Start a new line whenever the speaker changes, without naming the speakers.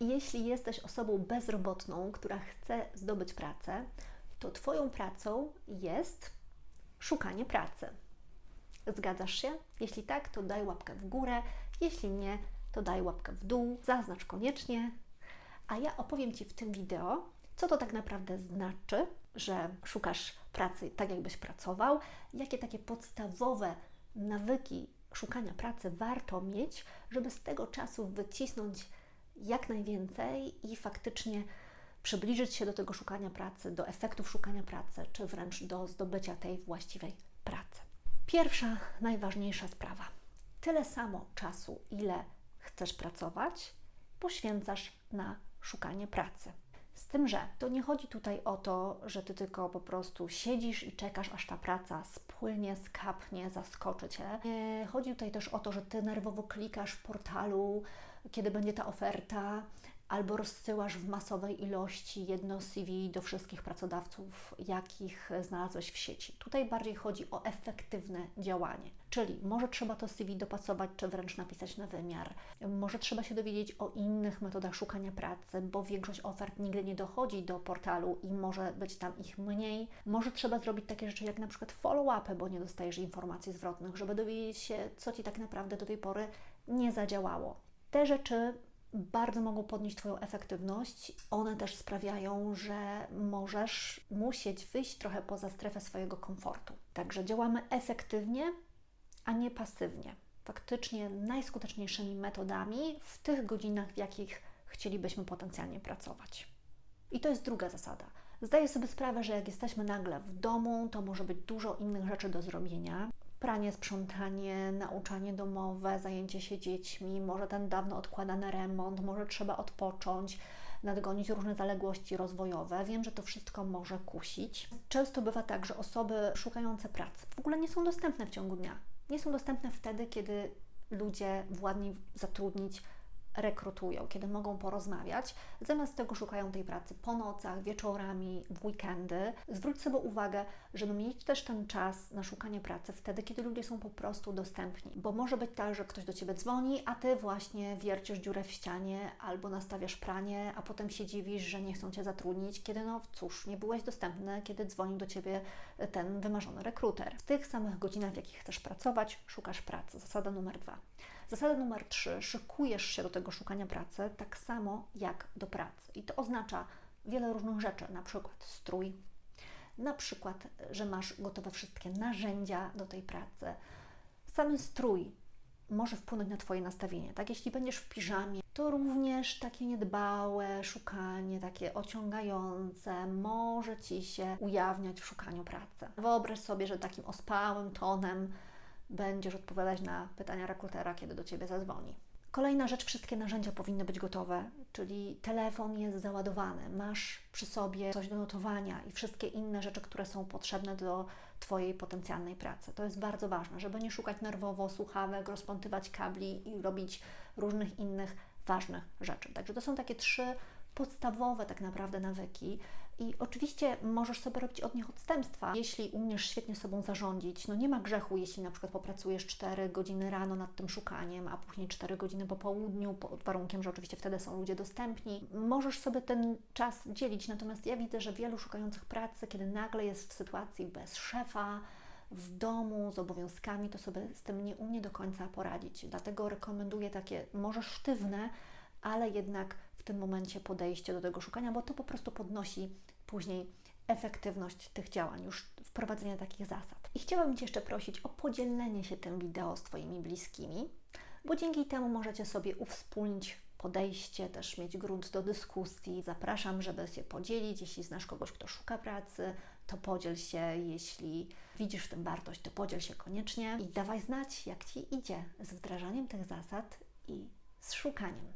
Jeśli jesteś osobą bezrobotną, która chce zdobyć pracę, to Twoją pracą jest szukanie pracy. Zgadzasz się? Jeśli tak, to daj łapkę w górę, jeśli nie, to daj łapkę w dół, zaznacz koniecznie. A ja opowiem Ci w tym wideo, co to tak naprawdę znaczy, że szukasz pracy tak, jakbyś pracował, jakie takie podstawowe nawyki szukania pracy warto mieć, żeby z tego czasu wycisnąć jak najwięcej i faktycznie przybliżyć się do tego szukania pracy, do efektów szukania pracy, czy wręcz do zdobycia tej właściwej pracy. Pierwsza, najważniejsza sprawa. Tyle samo czasu, ile chcesz pracować, poświęcasz na szukanie pracy. Z tym, że to nie chodzi tutaj o to, że ty tylko po prostu siedzisz i czekasz, aż ta praca spłynie, skapnie, zaskoczy cię. Chodzi tutaj też o to, że ty nerwowo klikasz w portalu, kiedy będzie ta oferta, albo rozsyłasz w masowej ilości jedno CV do wszystkich pracodawców, jakich znalazłeś w sieci. Tutaj bardziej chodzi o efektywne działanie, czyli może trzeba to CV dopasować, czy wręcz napisać na wymiar, może trzeba się dowiedzieć o innych metodach szukania pracy, bo większość ofert nigdy nie dochodzi do portalu i może być tam ich mniej. Może trzeba zrobić takie rzeczy jak na przykład follow-upy, bo nie dostajesz informacji zwrotnych, żeby dowiedzieć się, co Ci tak naprawdę do tej pory nie zadziałało. Te rzeczy bardzo mogą podnieść Twoją efektywność. One też sprawiają, że możesz musieć wyjść trochę poza strefę swojego komfortu. Także działamy efektywnie, a nie pasywnie. Faktycznie najskuteczniejszymi metodami w tych godzinach, w jakich chcielibyśmy potencjalnie pracować. I to jest druga zasada. Zdaję sobie sprawę, że jak jesteśmy nagle w domu, to może być dużo innych rzeczy do zrobienia pranie, sprzątanie, nauczanie domowe, zajęcie się dziećmi, może ten dawno odkładany remont, może trzeba odpocząć, nadgonić różne zaległości rozwojowe. Wiem, że to wszystko może kusić. Często bywa tak, że osoby szukające pracy w ogóle nie są dostępne w ciągu dnia. Nie są dostępne wtedy, kiedy ludzie władni zatrudnić rekrutują, kiedy mogą porozmawiać. Zamiast tego szukają tej pracy po nocach, wieczorami, w weekendy. Zwróć sobie uwagę, żeby mieć też ten czas na szukanie pracy wtedy, kiedy ludzie są po prostu dostępni. Bo może być tak, że ktoś do Ciebie dzwoni, a Ty właśnie wiercisz dziurę w ścianie albo nastawiasz pranie, a potem się dziwisz, że nie chcą Cię zatrudnić, kiedy no cóż, nie byłeś dostępny, kiedy dzwonił do Ciebie ten wymarzony rekruter. W tych samych godzinach, w jakich chcesz pracować, szukasz pracy. Zasada numer dwa. Zasada numer trzy. Szykujesz się do tego szukania pracy tak samo jak do pracy. I to oznacza wiele różnych rzeczy, na przykład strój, na przykład, że masz gotowe wszystkie narzędzia do tej pracy. Sam strój może wpłynąć na Twoje nastawienie. Tak, jeśli będziesz w piżamie, to również takie niedbałe szukanie, takie ociągające, może Ci się ujawniać w szukaniu pracy. Wyobraź sobie, że takim ospałym tonem będziesz odpowiadać na pytania rekrutera, kiedy do Ciebie zadzwoni. Kolejna rzecz, wszystkie narzędzia powinny być gotowe, czyli telefon jest załadowany, masz przy sobie coś do notowania i wszystkie inne rzeczy, które są potrzebne do Twojej potencjalnej pracy. To jest bardzo ważne, żeby nie szukać nerwowo słuchawek, rozpątywać kabli i robić różnych innych ważnych rzeczy. Także to są takie trzy podstawowe tak naprawdę nawyki i oczywiście możesz sobie robić od nich odstępstwa, jeśli umiesz świetnie sobą zarządzić. No nie ma grzechu, jeśli na przykład popracujesz 4 godziny rano nad tym szukaniem, a później 4 godziny po południu, pod warunkiem, że oczywiście wtedy są ludzie dostępni. Możesz sobie ten czas dzielić, natomiast ja widzę, że wielu szukających pracy, kiedy nagle jest w sytuacji bez szefa, w domu z obowiązkami, to sobie z tym nie umie do końca poradzić. Dlatego rekomenduję takie może sztywne, ale jednak tym momencie podejście do tego szukania, bo to po prostu podnosi później efektywność tych działań, już wprowadzenie takich zasad. I chciałabym Cię jeszcze prosić o podzielenie się tym wideo z Twoimi bliskimi, bo dzięki temu możecie sobie uwspólnić podejście, też mieć grunt do dyskusji. Zapraszam, żeby się podzielić. Jeśli znasz kogoś, kto szuka pracy, to podziel się. Jeśli widzisz w tym wartość, to podziel się koniecznie i dawaj znać, jak Ci idzie z wdrażaniem tych zasad i z szukaniem.